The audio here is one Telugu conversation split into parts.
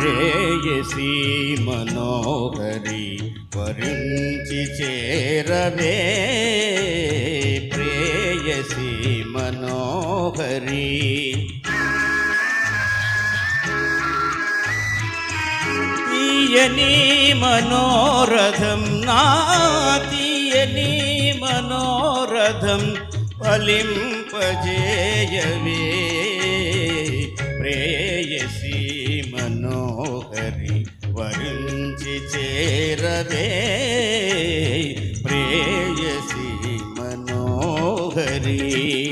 ప్రేయసి మనోహరి వరించి చేరవే ప్రేయసి మనోహరి తీయని మనోరథం నా తీయని మనోరథం ఫలింపజేయవే. ప్రేయసి మనోహరి వరించి చేరవే. ప్రేయసి మనోహరి.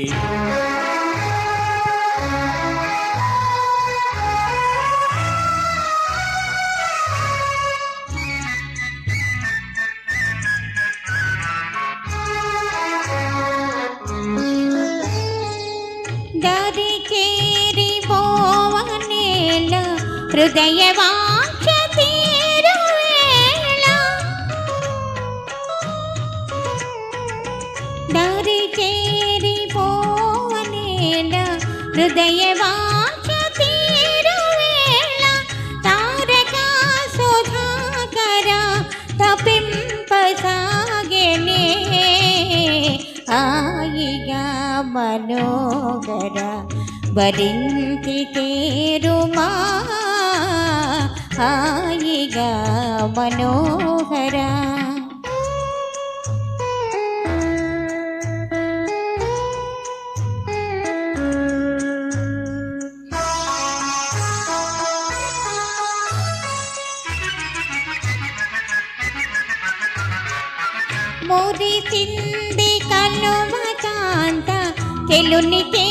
హృదయ వాంఛ తీరువేళ దారి చేరి పోవనేల హృదయ వాంఛ తీరువేళ తారక సుధాకర తపింపసాగెనే హాయిగా మనోహర భరించి తేరుమా హాయిగా మనోహర. మురిసింది కనుమ కాంత తెలుని తే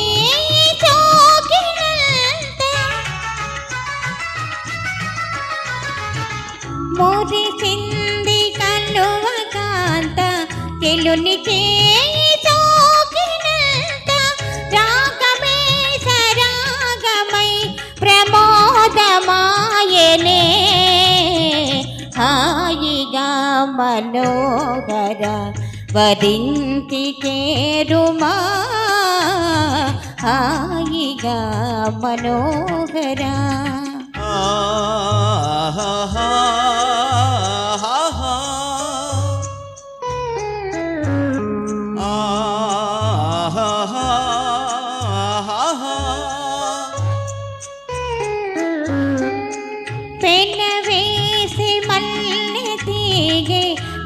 మురిసింది కనుమ కాంత తెలుని చేయి సోకినంత రాగమే సరాగమై ప్రమోదమాయనే. హాయిగా మనోహర వరించి చేరుమా. హాయిగా మనోహర. ఆహాహాహాహా.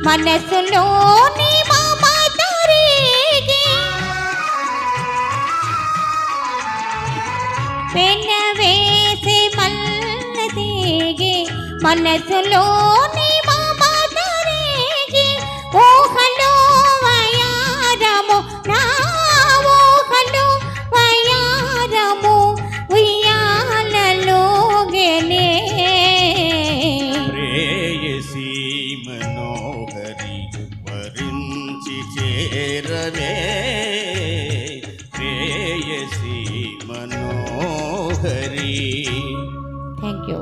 మనసులోని మమత రేగే పెన వేసి మల్లె తీగే మనసులోని वे प्रेयसी मनोहरी। Thank you